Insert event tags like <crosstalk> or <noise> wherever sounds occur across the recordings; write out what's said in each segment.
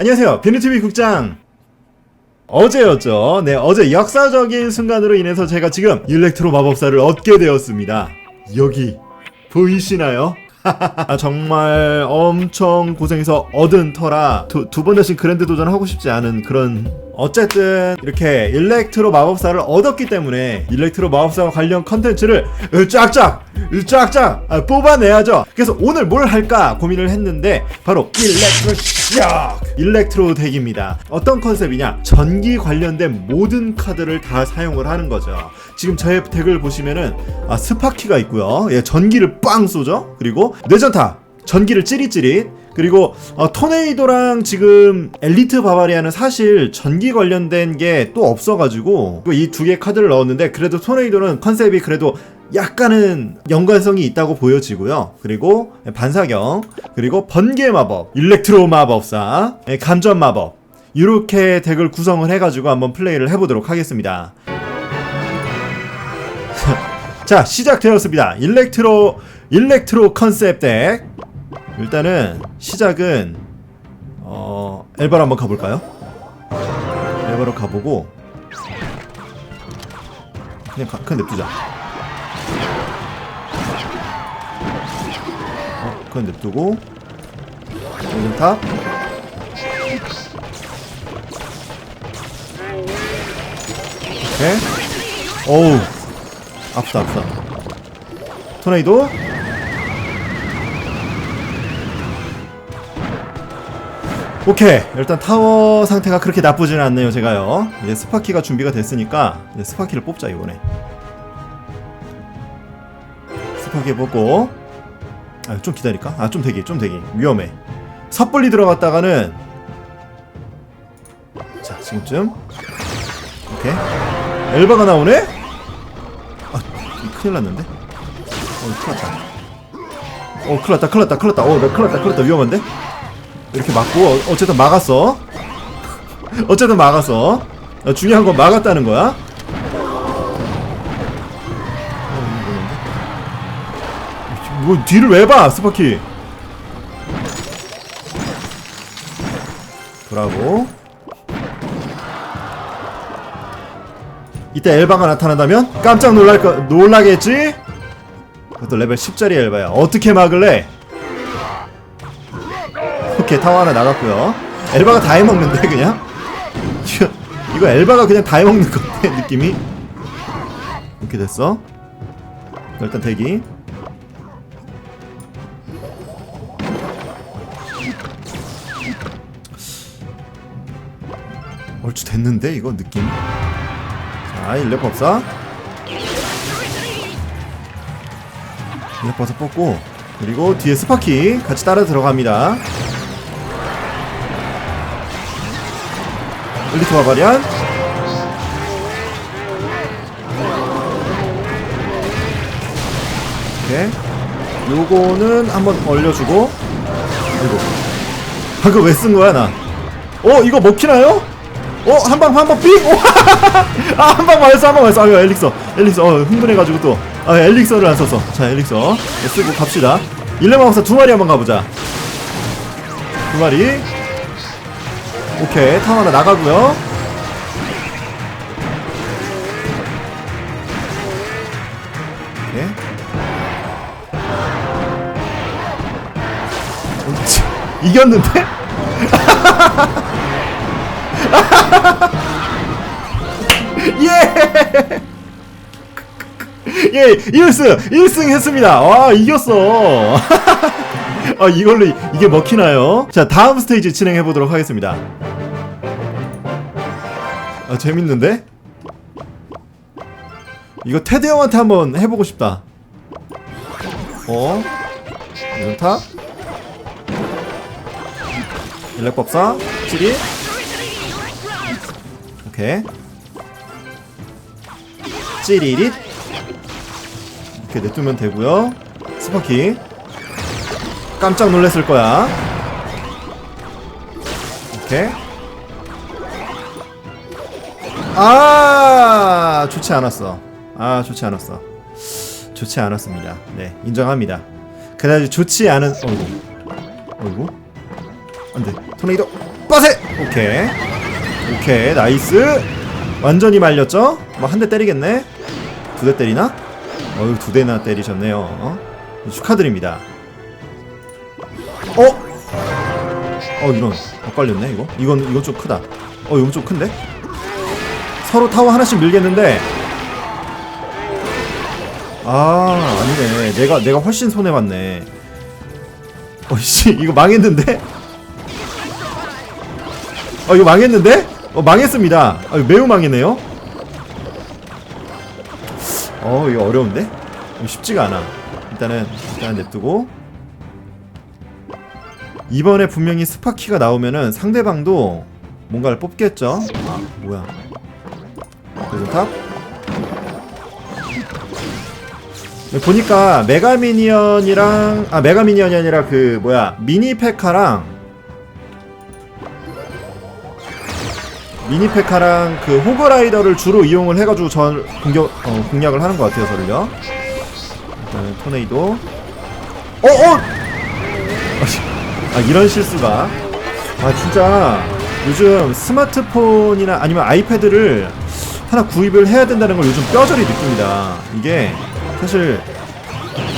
안녕하세요. 비누TV 국장. 어제였죠. 네, 어제 역사적인 순간으로 인해서 제가 지금 일렉트로 마법사를 얻게 되었습니다. 여기 보이시나요? <laughs> 아, 정말 엄청 고생해서 얻은 터라 두, 두번 다시 그랜드 도전 하고 싶지 않은 그런 어쨌든 이렇게 일렉트로 마법사를 얻었기 때문에 일렉트로 마법사와 관련 컨텐츠를 쫙쫙 쫙쫙 아, 뽑아내야죠. 그래서 오늘 뭘 할까 고민을 했는데 바로 일렉트로 샥 일렉트로 덱입니다. 어떤 컨셉이냐? 전기 관련된 모든 카드를 다 사용을 하는 거죠. 지금 저의 덱을 보시면은 아, 스파키가 있고요. 예, 전기를 빵 쏘죠. 그리고 뇌전타! 전기를 찌릿찌릿 그리고 어, 토네이도랑 지금 엘리트 바바리아는 사실 전기 관련된 게 또 없어가지고 이 두 개 카드를 넣었는데 그래도 토네이도는 컨셉이 그래도 약간은 연관성이 있다고 보여지고요. 그리고 반사경, 그리고 번개 마법, 일렉트로 마법사, 예, 감전 마법 이렇게 덱을 구성을 해가지고 한번 플레이를 해보도록 하겠습니다. <laughs> 자 시작되었습니다. 일렉트로 일렉트로 컨셉 덱 일단은 시작은 어 엘바로 한번 가볼까요? 엘바로 가보고 그냥 가, 그냥 냅두자. 어, 그냥 냅두고 여기 탑. 오케이. 어우 아프다 아프다. 토네이도. 오케이. 일단 타워 상태가 그렇게 나쁘지는 않네요 제가요. 이제 스파키가 준비가 됐으니까 이제 스파키를 뽑자 이번에. 스파키 뽑고. 아 좀 기다릴까? 아 좀 대기 좀 대기. 위험해. 섣불리 들어갔다가는 자 지금쯤. 오케이. 엘바가 나오네? 아 큰일 났는데? 어 큰일 났다. 어 큰일 났다 큰일 났다 큰일 났다. 어나 큰일 났다 큰일 났다. 위험한데? 이렇게 막고 어, 어쨌든 막았어. 어쨌든 막았어. 어, 중요한 건 막았다는 거야. 어, 뭐 뒤를 왜 봐 스파키? 돌아고. 이때 엘바가 나타난다면 깜짝 놀랄 거 놀라겠지? 그것도 레벨 10짜리 엘바야. 어떻게 막을래? 오케이 타워 하나 나갔고요. 엘바가 다 해먹는데 그냥? 이거, 엘바가 그냥 다 해먹는 건데 느낌이. 이렇게 됐어. 일단 대기. 얼추 됐는데 이거 느낌? 자 일렙 법사. 일렙 법사 뽑고 그리고 뒤에 스파키 같이 따라 들어갑니다 엘리트 바바리안 오케이 요거는 한번 얼려주고 그리고 방금 왜 쓴 거야 나 어? 이거 먹히나요? 어? 한방 한방 삑! 오! <laughs> 아, 한방 맞았어, 한방 맞았어. 아유, 엘릭서. 엘릭서. 어, 흥분해가지고 또. 아, 엘릭서를 안 썼어. 자, 엘릭서. 네, 쓰고 갑시다. 일레마법사 두 마리 한번 가보자. 두 마리. 오케이. 타워 하나 나가고요 오케이. 어, 치, 이겼는데? <laughs> 예! <laughs> 예, 1승! 1승 했습니다! 와, 이겼어! <laughs> 아, 이걸로, 이- 이게 먹히나요? 자, 다음 스테이지 진행해 보도록 하겠습니다. 아, 재밌는데? 이거 테드 형한테 한번 해보고 싶다. 어? 이런타? 일렉법사? 치리? 오케이. 찌리릿 이렇게 냅두면 되고요 스파키 깜짝 놀랐을 거야. 오케이. 아 좋지 않았어. 아 좋지 않았어. 좋지 않았습니다. 네 인정합니다. 그다지 좋지 않은 어이구. 어이구. 안 돼. 토네이도 빠세! 오케이. 오케이 나이스. 완전히 말렸죠? 뭐 한 대 때리겠네? 두 대 때리나? 어유 두 대나 때리셨네요. 어? 축하드립니다 어? 어 이런. 엇갈렸네 이거? 이건 이건 좀 크다. 어 이건 좀 큰데? 서로 타워 하나씩 밀겠는데? 아 아니네. 내가 내가 훨씬 손해 봤네. 어씨 이거 망했는데? 어 이거 망했는데? 어 망했습니다. 아, 이거 매우 망했네요. 어 이거 어려운데? 이거 쉽지가 않아. 일단은 일단 냅두고 이번에 분명히 스파키가 나오면은 상대방도 뭔가를 뽑겠죠? 아 뭐야. 그래서 탑? 보니까 메가미니언이랑 아 메가미니언이 아니라 그 뭐야 미니페카랑 미니페카랑 그 호그라이더를 주로 이용을 해가지고 전 공격 어, 공략을 하는 것 같아요 저를요. 일단은 토네이도. 어어 아 이런 실수가. 아 진짜. 요즘 스마트폰이나 아니면 아이패드를 하나 구입을 해야 된다는 걸 요즘 뼈저리 느낍니다. 이게 사실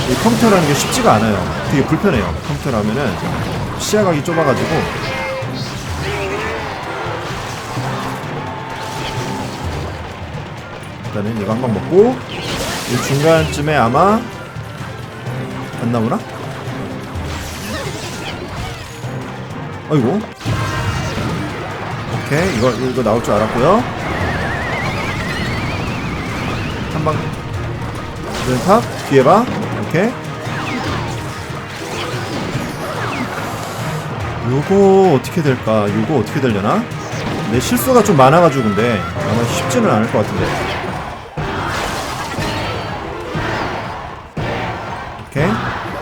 이 컴퓨터라는 게 쉽지가 않아요. 되게 불편해요. 컴퓨터라면은 시야각이 좁아가지고. 일단은 이거 한방 먹고 이 중간쯤에 아마 안 나오나? 어이구 오케이. 이거 이거 나올 줄 알았고요. 한방. 왼탑 뒤에 봐. 오케이. 요거 어떻게 될까? 요거 어떻게 되려나? 내 실수가 좀 많아가지고 근데 아마 쉽지는 않을 것 같은데. 오케이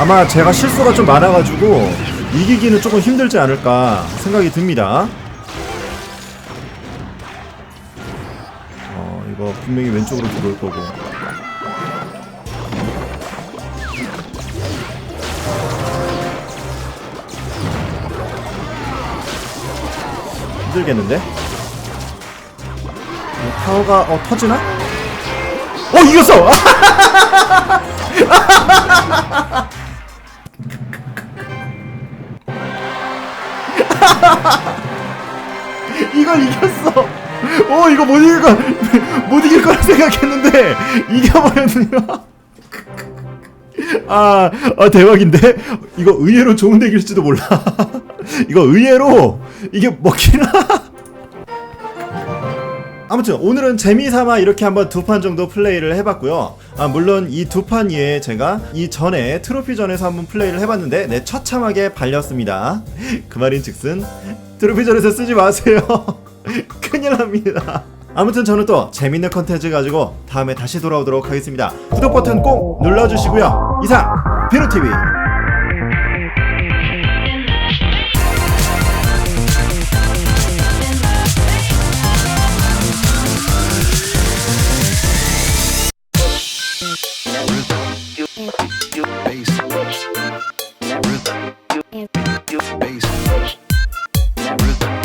아마 제가 실수가 좀 많아가지고 이기기는 조금 힘들지 않을까 생각이 듭니다. 어, 이거 분명히 왼쪽으로 들어올 거고. 힘들겠는데? 이 타워가 어 터지나? 어 이겼어! <laughs> 이걸 이겼어. 오 이거 못 이길 거, <laughs> 못 이길 거라 생각했는데 이겨버렸네요. <laughs> 아, 아 대박인데 이거 의외로 좋은 덱일지도 몰라. <laughs> 이거 의외로 이게 먹히나? 아무튼 오늘은 재미삼아 이렇게 한번 두 판 정도 플레이를 해봤고요. 아 물론 이 두 판 이에 제가 이 전에 트로피전에서 한번 플레이를 해봤는데 네 처참하게 발렸습니다. 그 말인즉슨 트로피전에서 쓰지 마세요. <laughs> 큰일 납니다. 아무튼 저는 또 재밌는 컨텐츠 가지고 다음에 다시 돌아오도록 하겠습니다. 구독 버튼 꼭 눌러주시고요. 이상 비루TV